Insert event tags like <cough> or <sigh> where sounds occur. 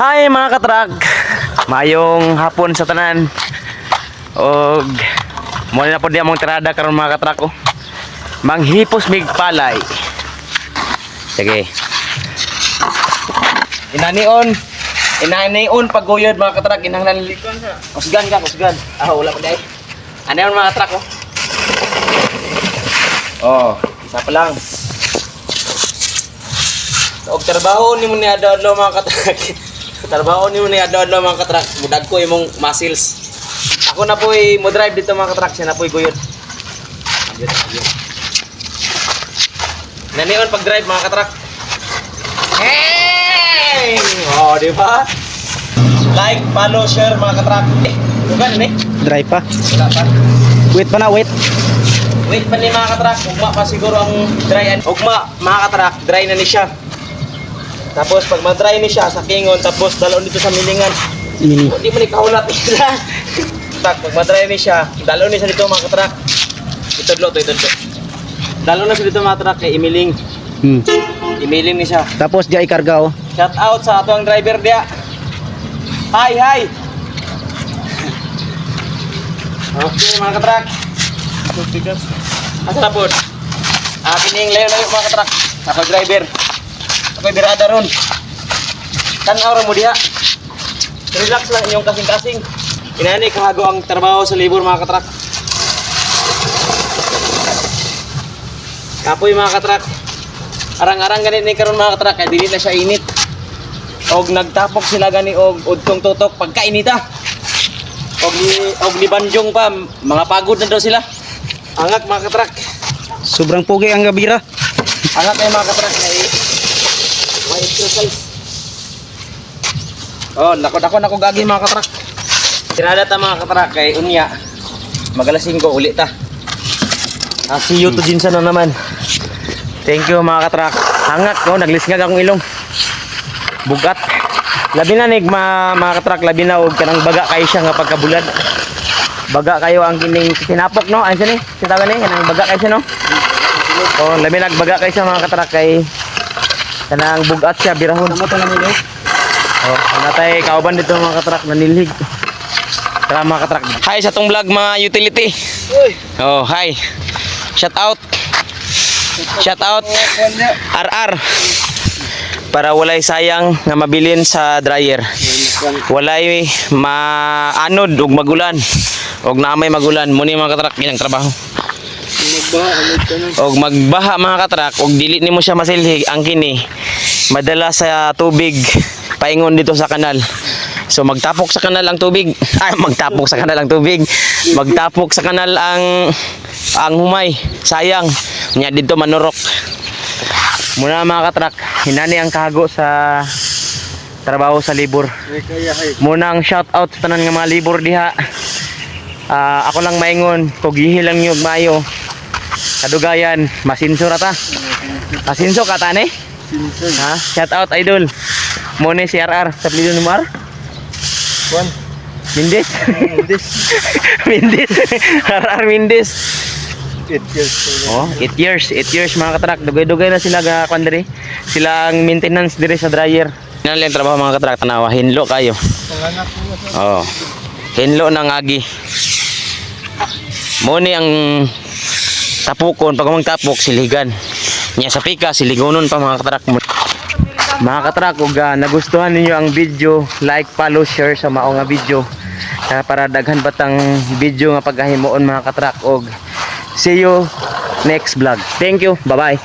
Hi mga katrag Mayong hapon sa tanan. Og Muna na po di among tirada karon mga katrag ko Manghipos mig palay. Sige. Inanion. Inanion paguyod mga katrag Inanglan Kusgan ka kusgan Ah wala pa dahil Ano mga katrag ko Oh Isa pa lang. Og trabaho ni mo ni adlaw mga katrak. <laughs> trabaho ni mo ni adlaw mga katrak. Mudag ko imong muscles. Ako na po'y mo drive dito mga katrak, siya na po'y guyod. Nanion pag drive mga katrak. Hey! Oh, di ba? Like, follow, share mga katrak. Eh, bukan ni. Dry pa. Wala pa. Wait pa na, wait. Wait pa ni mga katrak, ugma pa siguro ang dry. Ugma, mga katrak, dry na ni siya. Tapos pag ma-dry ni siya sa kingon, tapos dalon dito sa milingan. Mini. Hindi mo ni kaulat nila. <laughs> tak, pag ma-dry ni siya, dalon ni siya dito mga katrak. Itudlo to, itudlo. Dalon na siya dito mga katrak kay imiling. Hmm. Imiling ni siya. Tapos diya ikarga oh. Shout out sa ato ang driver dia. Hi, hi. Okay, mga katrak. Asa na po? Ah, pining layo-layo mga katrak. Ako driver. Ako birada ron. Tanaw ra mo diha. Relax lang inyong kasing-kasing. Inani kahago ang trabaho sa labor mga katrak. Kapoy mga katrak. Arang-arang ganit ni karon mga katrak kay dili na siya init. Og nagtapok sila gani og udtong tutok pagkainita. Og ni og ni banjong pa mga pagod na daw sila. Angak mga katrak. Sobrang pugi ang gabira. Angak ay mga katrak kay Oh, lakod ako nako gagi mga katrak. Tirada ta mga katrak kay unya. Magalasing ko uli ta. Ah, see you to Jinsan na naman. Thank you mga katrak. Hangak no, naglisngag akong ilong. Bugat. Labi na nig ma, mga katrak, labi na og kanang baga kayo siya nga pagkabulad. Baga kayo ang kining sinapok no. Siya ni? Sitawa ni kanang baga kayo siya no. Oh, labi nagbaga kayo siya mga katrak kay kanang bugat siya birahon. Tama to na nilo. Oh, natay kauban dito mga katrak nanilhig. Tara mga katrak. Hi sa tong vlog mga utility. Uy. Oh, hi. Shout out. Shout out. RR. Para walay sayang nga mabilin sa dryer. Walay maanod ug magulan. Og naamay magulan muni mga katrak ilang trabaho. Og magbaha mga katrak og dili nimo siya masilhig ang kini madala sa tubig paingon dito sa kanal. So magtapok sa kanal ang tubig. Ay <laughs> magtapok sa kanal ang tubig. Magtapok sa kanal ang ang humay. Sayang. Nya dito manurok. Muna mga katrak, hinani ang kahago sa trabaho sa libur. Muna ang shout out sa tanan nga mga libur diha. Ah, ako lang maingon, kog lang yung mayo. Kadugayan, masinso ra ta. Masinso ka tani? Ha? Shout out idol. Mo ni si RR sa pilido ni Mar. Juan. Mindis. This. Mindis. RR <laughs> Mindis. It years. Oh, 8 years, 8 years mga katrak. Dugay-dugay na sila ga kwan diri. Sila ang maintenance diri sa dryer. Yan lang trabaho mga katrak tanawa, hinlo kayo. Oh. Hinlo ng agi. Mo ni ang tapukon pag mang tapok siligan. Nya sa pika siligonon pa mga katrak. Mga katrak ug ah, nagustuhan ninyo ang video, like, follow, share sa mao nga video. Ah, para daghan batang video nga paghahimuon mga katrak og see you next vlog. Thank you. Bye-bye.